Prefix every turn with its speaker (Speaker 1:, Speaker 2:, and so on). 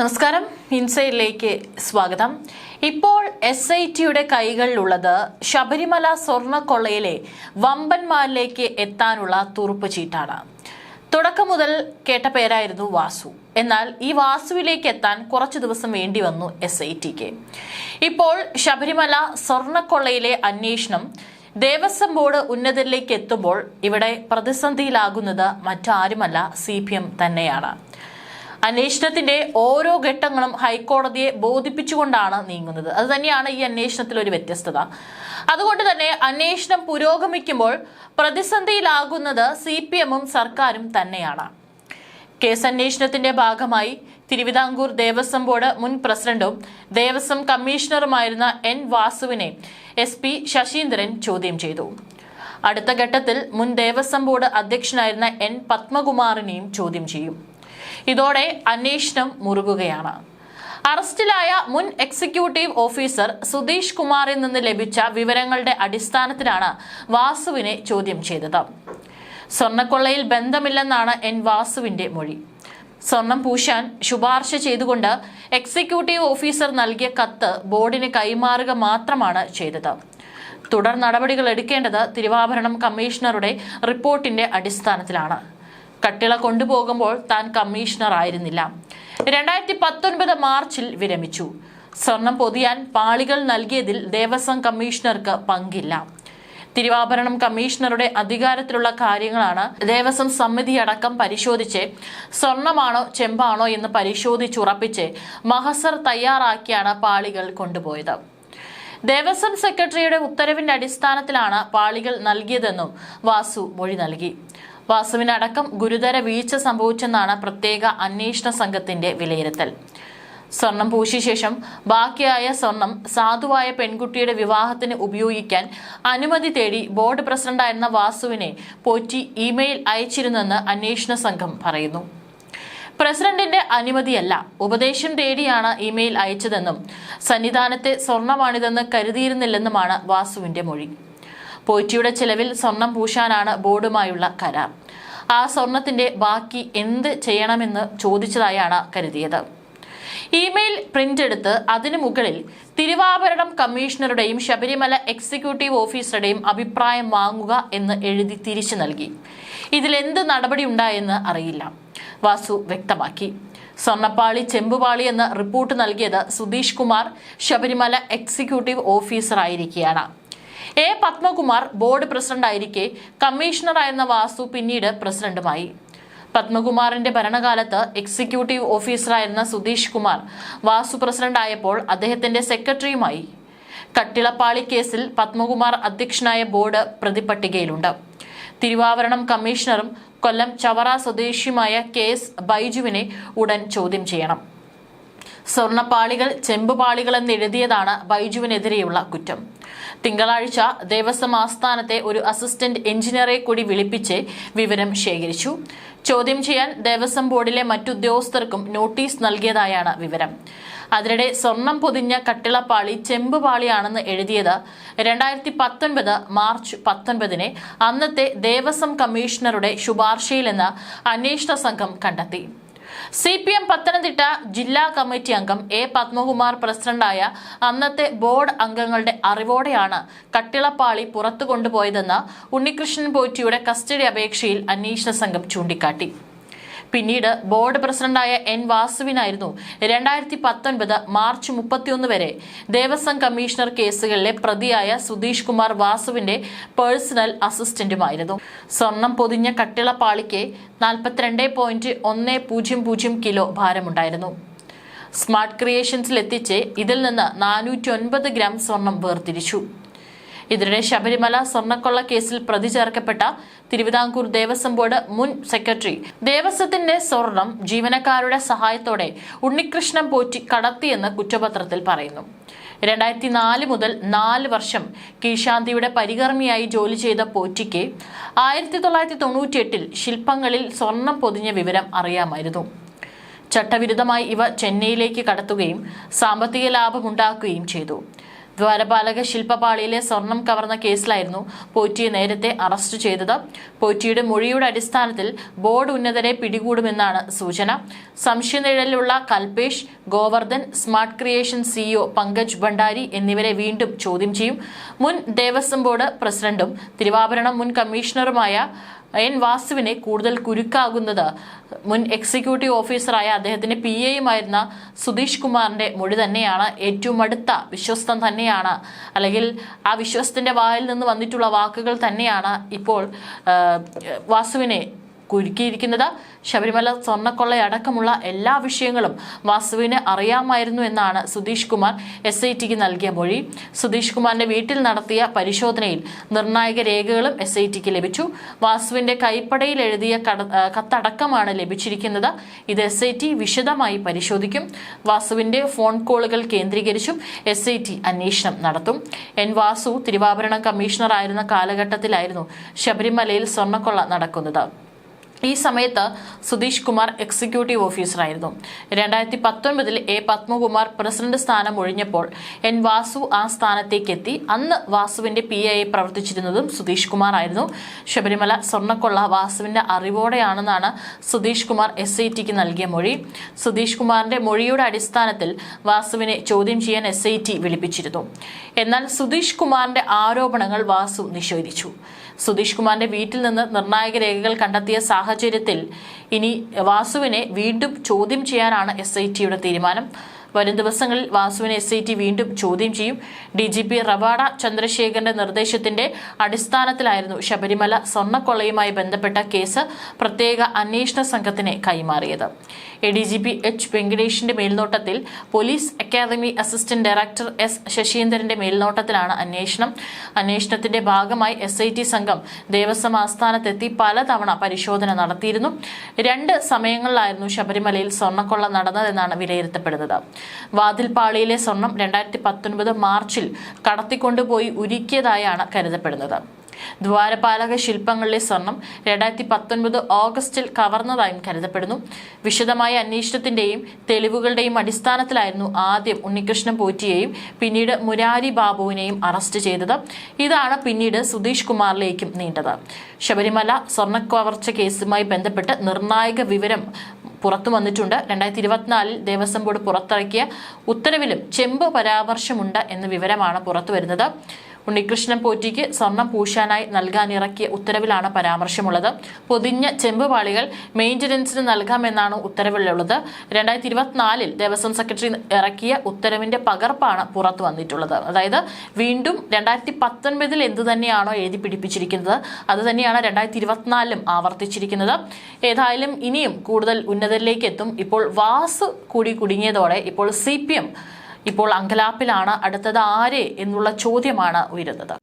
Speaker 1: നമസ്കാരം. ഇൻസൈഡിലേക്ക് സ്വാഗതം. ഇപ്പോൾ എസ് ഐ ടിയുടെ കൈകളിലുള്ളത് ശബരിമല സ്വർണക്കൊള്ളയിലെ വമ്പന്മാരിലേക്ക് എത്താനുള്ള തുറുപ്പ് ചീട്ടാണ്. തുടക്കം മുതൽ കേട്ട പേരായിരുന്നു വാസു. എന്നാൽ ഈ വാസുവിലേക്ക് എത്താൻ കുറച്ചു ദിവസം വേണ്ടി വന്നു എസ് ഐ ടിക്ക് ഇപ്പോൾ ശബരിമല സ്വർണക്കൊള്ളയിലെ അന്വേഷണം ദേവസ്വം ബോർഡ് ഉന്നതരിലേക്ക് എത്തുമ്പോൾ ഇവിടെ പ്രതിസന്ധിയിലാകുന്നത് മറ്റാരുമല്ല സി തന്നെയാണ്. അന്വേഷണത്തിന്റെ ഓരോ ഘട്ടങ്ങളും ഹൈക്കോടതിയെ ബോധിപ്പിച്ചുകൊണ്ടാണ് നീങ്ങുന്നത്. അത് തന്നെയാണ് ഈ അന്വേഷണത്തിൽ ഒരു വ്യത്യസ്തത. അതുകൊണ്ട് തന്നെ അന്വേഷണം പുരോഗമിക്കുമ്പോൾ പ്രതിസന്ധിയിലാകുന്നത് സി പി എമ്മും സർക്കാരും തന്നെയാണ്. കേസ് അന്വേഷണത്തിന്റെ ഭാഗമായി തിരുവിതാംകൂർ ദേവസ്വം ബോർഡ് മുൻ പ്രസിഡന്റും ദേവസ്വം കമ്മീഷണറുമായിരുന്ന എൻ വാസുവിനെ എസ് പി ശശീന്ദ്രൻ ചോദ്യം ചെയ്തു. അടുത്ത ഘട്ടത്തിൽ മുൻ ദേവസ്വം ബോർഡ് അധ്യക്ഷനായിരുന്ന എൻ പത്മകുമാറിനെയും ചോദ്യം ചെയ്യും. ഇതോടെ അന്വേഷണം മുറുകുകയാണ്. അറസ്റ്റിലായ മുൻ എക്സിക്യൂട്ടീവ് ഓഫീസർ സുധീഷ് കുമാറിൽ നിന്ന് ലഭിച്ച വിവരങ്ങളുടെ അടിസ്ഥാനത്തിലാണ് വാസുവിനെ ചോദ്യം ചെയ്തത്. സ്വർണക്കൊള്ളയിൽ ബന്ധമില്ലെന്നാണ് എൻ വാസുവിന്റെ മൊഴി. സ്വർണം പൂശാൻ ശുപാർശ ചെയ്തുകൊണ്ട് എക്സിക്യൂട്ടീവ് ഓഫീസർ നൽകിയ കത്ത് ബോർഡിന് കൈമാറുക മാത്രമാണ് ചെയ്തത്. തുടർ നടപടികൾ എടുക്കേണ്ടത് തിരുവാഭരണം കമ്മീഷണറുടെ റിപ്പോർട്ടിന്റെ അടിസ്ഥാനത്തിലാണ്. കട്ടിള കൊണ്ടുപോകുമ്പോൾ താൻ കമ്മീഷണർ ആയിരുന്നില്ല. രണ്ടായിരത്തി പത്തൊൻപത് മാർച്ചിൽ വിരമിച്ചു. സ്വർണം പൊതിയാൻ പാളികൾ നൽകിയതിൽ ദേവസ്വം കമ്മീഷണർക്ക് പങ്കില്ല. തിരുവാഭരണം കമ്മീഷണറുടെ അധികാരത്തിലുള്ള കാര്യങ്ങളാണ് ദേവസ്വം സമിതി അടക്കം പരിശോധിച്ച് സ്വർണമാണോ ചെമ്പാണോ എന്ന് പരിശോധിച്ചുറപ്പിച്ച് മഹസർ തയ്യാറാക്കിയാണ് പാളികൾ കൊണ്ടുപോയത്. ദേവസ്വം സെക്രട്ടറിയുടെ ഉത്തരവിന്റെ അടിസ്ഥാനത്തിലാണ് പാളികൾ നൽകിയതെന്നും വാസു മൊഴി നൽകി. വാസുവിനടക്കം ഗുരുതര വീഴ്ച സംഭവിച്ചെന്നാണ് പ്രത്യേക അന്വേഷണ സംഘത്തിന്റെ വിലയിരുത്തൽ. സ്വർണം പൂശിയ ശേഷം ബാക്കിയായ സ്വർണം സാധുവായ പെൺകുട്ടിയുടെ വിവാഹത്തിന് ഉപയോഗിക്കാൻ അനുമതി തേടി ബോർഡ് പ്രസിഡന്റായിരുന്ന വാസുവിനെ പോറ്റി ഇമെയിൽ അയച്ചിരുന്നെന്ന് അന്വേഷണ സംഘം പറയുന്നു. പ്രസിഡന്റിന്റെ അനുമതിയല്ല ഉപദേശം തേടിയാണ് ഇമെയിൽ അയച്ചതെന്നും സന്നിധാനത്തെ സ്വർണമാണിതെന്ന് കരുതിയിരുന്നില്ലെന്നുമാണ് വാസുവിന്റെ മൊഴി. പോറ്റിയുടെ ചെലവിൽ സ്വർണം പൂശാനാണ് ബോർഡുമായുള്ള കരാർ. ആ സ്വർണത്തിന്റെ ബാക്കി എന്ത് ചെയ്യണമെന്ന് ചോദിച്ചതായാണ് കരുതിയത്. ഇമെയിൽ പ്രിന്റ് എടുത്ത് അതിനു മുകളിൽ തിരുവാഭരണം കമ്മീഷണറുടെയും ശബരിമല എക്സിക്യൂട്ടീവ് ഓഫീസറുടെയും അഭിപ്രായം വാങ്ങുക എന്ന് എഴുതി തിരിച്ചു നൽകി. ഇതിലെന്ത് നടപടി ഉണ്ടായെന്ന് അറിയില്ല. വാസു വ്യക്തമാക്കി. സ്വർണപ്പാളി ചെമ്പുപാളി എന്ന റിപ്പോർട്ട് നൽകിയത് സുധീഷ് കുമാർ ശബരിമല എക്സിക്യൂട്ടീവ് ഓഫീസറായിരിക്കെയാണ്. എ പത്മകുമാർ ബോർഡ് പ്രസിഡന്റായിരിക്കെ കമ്മീഷണറായിരുന്ന വാസു പിന്നീട് പ്രസിഡന്റുമായി. പത്മകുമാറിന്റെ ഭരണകാലത്ത് എക്സിക്യൂട്ടീവ് ഓഫീസറായിരുന്ന സുധീഷ് കുമാർ വാസു പ്രസിഡന്റായപ്പോൾ അദ്ദേഹത്തിന്റെ സെക്രട്ടറിയുമായി. കട്ടിളപ്പാളി കേസിൽ പത്മകുമാർ അധ്യക്ഷനായ ബോർഡ് പ്രതിപട്ടികയിലുണ്ട്. തിരുവാവരണം കമ്മീഷണറും കൊല്ലം ചവറ സ്വദേശിയുമായ കെ എസ് ബൈജുവിനെ ഉടൻ ചോദ്യം ചെയ്യണം. സ്വർണപ്പാളികൾ ചെമ്പുപാളികൾ എന്നെഴുതിയതാണ് ബൈജുവിനെതിരെയുള്ള കുറ്റം. തിങ്കളാഴ്ച ദേവസ്വം ആസ്ഥാനത്തെ ഒരു അസിസ്റ്റന്റ് എഞ്ചിനീയറെ കൂടി വിളിപ്പിച്ച് വിവരം ശേഖരിച്ചു. ചോദ്യം ചെയ്യാൻ ദേവസ്വം ബോർഡിലെ മറ്റുദ്യോഗസ്ഥർക്കും നോട്ടീസ് നൽകിയതായാണ് വിവരം. അതിനിടെ സ്വർണം പൊതിഞ്ഞ കട്ടിളപ്പാളി ചെമ്പുപാളിയാണെന്ന് എഴുതിയത് രണ്ടായിരത്തി പത്തൊൻപത് മാർച്ച് പത്തൊൻപതിന് അന്നത്തെ ദേവസ്വം കമ്മീഷണറുടെ ശുപാർശയിലെന്ന് അന്വേഷണ സംഘം കണ്ടെത്തി. സി പി എം പത്തനംതിട്ട ജില്ലാ കമ്മിറ്റി അംഗം എ പത്മകുമാർ പ്രസിഡന്റായ അന്നത്തെ ബോർഡ് അംഗങ്ങളുടെ അറിവോടെയാണ് കട്ടിളപ്പാളി പുറത്തു കൊണ്ടുപോയതെന്ന് ഉണ്ണികൃഷ്ണൻ പോറ്റിയുടെ കസ്റ്റഡി അപേക്ഷയിൽ അന്വേഷണ സംഘം ചൂണ്ടിക്കാട്ടി. പിന്നീട് ബോർഡ് പ്രസിഡന്റായ എൻ വാസുവിനായിരുന്നു രണ്ടായിരത്തി പത്തൊൻപത് മാർച്ച് മുപ്പത്തിയൊന്ന് വരെ. ദേവസ്വം കമ്മീഷണർ കേസുകളിലെ പ്രതിയായ സുധീഷ് കുമാർ വാസുവിന്റെ പേഴ്സണൽ അസിസ്റ്റന്റുമായിരുന്നു. സ്വർണം പൊതിഞ്ഞ കട്ടിളപ്പാളിക്ക് നാൽപ്പത്തിരണ്ട് പോയിന്റ് ഒന്ന് പൂജ്യം പൂജ്യം കിലോ ഭാരമുണ്ടായിരുന്നു. സ്മാർട്ട് ക്രിയേഷൻസിൽ എത്തിച്ച് ഇതിൽ നിന്ന് നാനൂറ്റി ഒൻപത് ഗ്രാം സ്വർണം വേർതിരിച്ചു. ഇതിനിടെ ശബരിമല സ്വർണക്കൊള്ള കേസിൽ പ്രതി ചേർക്കപ്പെട്ട തിരുവിതാംകൂർ ദേവസ്വം ബോർഡ് മുൻ സെക്രട്ടറി. ദേവസ്വത്തിന്റെ സ്വർണം ജീവനക്കാരുടെ സഹായത്തോടെ ഉണ്ണികൃഷ്ണൻ പോറ്റി കടത്തിയെന്ന് കുറ്റപത്രത്തിൽ പറയുന്നു. രണ്ടായിരത്തി നാല് മുതൽ നാല് വർഷം കീശാന്തിയുടെ പരികർമ്മിയായി ജോലി ചെയ്ത പോറ്റിക്ക് ആയിരത്തി തൊള്ളായിരത്തി തൊണ്ണൂറ്റിയെട്ടിൽ ശില്പങ്ങളിൽ സ്വർണം പൊതിഞ്ഞ വിവരം അറിയാമായിരുന്നു. ചട്ടവിരുദ്ധമായി ഇവ ചെന്നൈയിലേക്ക് കടത്തുകയും സാമ്പത്തിക ലാഭമുണ്ടാക്കുകയും ചെയ്തു. ദ്വാരപാലക ശില്പപാളിയിലെ സ്വർണം കവർന്ന കേസിലായിരുന്നു പോറ്റിയെ നേരത്തെ അറസ്റ്റ് ചെയ്തത്. പോറ്റിയുടെ മൊഴിയുടെ അടിസ്ഥാനത്തിൽ ബോർഡ് ഉന്നതരെ പിടികൂടുമെന്നാണ് സൂചന. സംശയനിഴലിലുള്ള Kalpesh Govardhan smart creation CEO Pankaj Bhandari എന്നിവരെ വീണ്ടും ചോദ്യം ചെയ്യും. മുൻ ദേവസ്വം ബോർഡ് പ്രസിഡന്റും തിരുവാഭരണം മുൻ കമ്മീഷണറുമായ എൻ വാസുവിനെ കൂടുതൽ കുരുക്കാകുന്നത്. മുൻ എക്സിക്യൂട്ടീവ് ഓഫീസറായ അദ്ദേഹത്തിന്റെ പി എയുമായിരുന്ന സുധീഷ് കുമാറിന്റെ മൊഴി തന്നെയാണ് ഏറ്റവും അടുത്ത വിശ്വസ്തം തന്നെയാണ്. അല്ലെങ്കിൽ ആ വിശ്വസ്തന്റെ വായിൽ നിന്ന് വന്നിട്ടുള്ള വാക്കുകൾ തന്നെയാണ് ഇപ്പോൾ വാസുവിനെ കുരുക്കിയിരിക്കുന്നത്. ശബരിമല സ്വർണക്കൊള്ളയടക്കമുള്ള എല്ലാ വിഷയങ്ങളും വാസുവിന് അറിയാമായിരുന്നു എന്നാണ് സുധീഷ് കുമാർ എസ് ഐ ടിക്ക് നൽകിയ മൊഴി. സുധീഷ് കുമാറിന്റെ വീട്ടിൽ നടത്തിയ പരിശോധനയിൽ നിർണായക രേഖകളും എസ് ഐ ടിക്ക് ലഭിച്ചു. വാസുവിന്റെ കൈപ്പടയിൽ എഴുതിയ കത്തടക്കമാണ് ലഭിച്ചിരിക്കുന്നത്. ഇത് എസ് ഐ ടി വിശദമായി പരിശോധിക്കും. വാസുവിന്റെ ഫോൺ കോളുകൾ കേന്ദ്രീകരിച്ചും എസ് ഐ ടി അന്വേഷണം നടത്തും. എൻ വാസു തിരുവാഭരണം കമ്മീഷണർ ആയിരുന്ന കാലഘട്ടത്തിലായിരുന്നു ശബരിമലയിൽ സ്വർണക്കൊള്ള നടക്കുന്നത്. ഈ സമയത്ത് സുധീഷ് കുമാർ എക്സിക്യൂട്ടീവ് ഓഫീസറായിരുന്നു രണ്ടായിരത്തി പത്തൊൻപതിൽ എ പത്മകുമാർ പ്രസിഡന്റ് സ്ഥാനം ഒഴിഞ്ഞപ്പോൾ എൻ വാസു ആ സ്ഥാനത്തേക്ക് എത്തി അന്ന് വാസുവിന്റെ പി ഐ പ്രവർത്തിച്ചിരുന്നതും സുധീഷ് കുമാർ ആയിരുന്നു. ശബരിമല സ്വർണക്കൊള്ള വാസുവിന്റെ അറിവോടെയാണെന്നാണ് സുധീഷ് കുമാർ എസ് ഐ ടിക്ക് നൽകിയ മൊഴി. സുധീഷ് കുമാറിന്റെ മൊഴിയുടെ അടിസ്ഥാനത്തിൽ വാസുവിനെ ചോദ്യം ചെയ്യാൻ എസ് ഐ ടി വിളിപ്പിച്ചിരുന്നു. എന്നാൽ സുധീഷ് കുമാറിന്റെ ആരോപണങ്ങൾ വാസു നിഷേധിച്ചു. സുധീഷ് കുമാറിന്റെ വീട്ടിൽ നിന്ന് നിർണായക രേഖകൾ കണ്ടെത്തിയ സാഹചര്യത്തിൽ ഇനി വാസുവിനെ വീണ്ടും ചോദ്യം ചെയ്യാനാണ് എസ് ഐ ടിയുടെ തീരുമാനം. വരും ദിവസങ്ങളിൽ വാസുവിനെ എസ് ഐ ടി വീണ്ടും ചോദ്യം ചെയ്യും. ഡി ജി പി റവാഡ ചന്ദ്രശേഖരന്റെ നിർദ്ദേശത്തിന്റെ അടിസ്ഥാനത്തിലായിരുന്നു ശബരിമല സ്വർണക്കൊള്ളയുമായി ബന്ധപ്പെട്ട കേസ് പ്രത്യേക അന്വേഷണ സംഘത്തിന് കൈമാറിയത്. A D G P H വെങ്കടേഷിന്റെ മേൽനോട്ടത്തിൽ police academy assistant director S ശശീന്ദ്രന്റെ മേൽനോട്ടത്തിലാണ് അന്വേഷണം. അന്വേഷണത്തിന്റെ ഭാഗമായി എസ് ഐ ടി സംഘം ദേവസ്വം ആസ്ഥാനത്തെത്തി പലതവണ പരിശോധന നടത്തിയിരുന്നു. രണ്ട് സമയങ്ങളിലായിരുന്നു ശബരിമലയിൽ സ്വർണക്കൊള്ള നടന്നതെന്നാണ് വിലയിരുത്തപ്പെടുന്നത്. വാതിൽപ്പാളിയിലെ സ്വർണം രണ്ടായിരത്തി പത്തൊൻപത് മാർച്ചിൽ കടത്തിക്കൊണ്ടുപോയി ഉരുക്കിയതായാണ് കരുതപ്പെടുന്നത്. ദ്വാരപാലക ശില്പങ്ങളിലെ സ്വർണം രണ്ടായിരത്തി പത്തൊൻപത് ഓഗസ്റ്റിൽ കവർന്നതായും കരുതപ്പെടുന്നു. വിശദമായ അന്വേഷണത്തിന്റെയും തെളിവുകളുടെയും അടിസ്ഥാനത്തിലായിരുന്നു ആദ്യം ഉണ്ണികൃഷ്ണൻ പോറ്റിയെയും പിന്നീട് മുരാരി ബാബുവിനെയും അറസ്റ്റ് ചെയ്തത്. ഇതാണ് പിന്നീട് സുധീഷ് കുമാറിലേക്കും നീണ്ടത്. ശബരിമല സ്വർണക്കവർച്ച കേസുമായി ബന്ധപ്പെട്ട് നിർണായക വിവരം പുറത്തു വന്നിട്ടുണ്ട്. രണ്ടായിരത്തി ഇരുപത്തിനാലിൽ ദേവസ്വം ബോർഡ് പുറത്തിറക്കിയ ഉത്തരവിലും ചെമ്പ് പരാമർശമുണ്ട് എന്ന വിവരമാണ് പുറത്തു വരുന്നത് ഉണ്ണികൃഷ്ണൻ പോറ്റിക്ക് സ്വർണം പൂശാനായി നൽകാനിറക്കിയ ഉത്തരവിലാണ് പരാമർശമുള്ളത്. പൊതിഞ്ഞ ചെമ്പുപാളികൾ മെയിന്റനൻസിന് നൽകാമെന്നാണ് ഉത്തരവിലുള്ളത്. രണ്ടായിരത്തി ഇരുപത്തിനാലിൽ ദേവസ്വം സെക്രട്ടറി ഇറക്കിയ ഉത്തരവിന്റെ പകർപ്പാണ് പുറത്തു വന്നിട്ടുള്ളത്. അതായത് വീണ്ടും രണ്ടായിരത്തി പത്തൊൻപതിൽ എന്ത് തന്നെയാണോ എഴുതി പിടിപ്പിച്ചിരിക്കുന്നത് അത് തന്നെയാണ് രണ്ടായിരത്തി ഇരുപത്തിനാലിലും ആവർത്തിച്ചിരിക്കുന്നത്. ഏതായാലും ഇനിയും കൂടുതൽ ഉന്നതരിലേക്ക് എത്തും. ഇപ്പോൾ വാസ് കൂടി കുടുങ്ങിയതോടെ ഇപ്പോൾ സി ഇപ്പോൾ അങ്കലാപ്പിലാണ്. അടുത്തത് ആര് എന്നുള്ള ചോദ്യമാണ് ഉയരുന്നത്.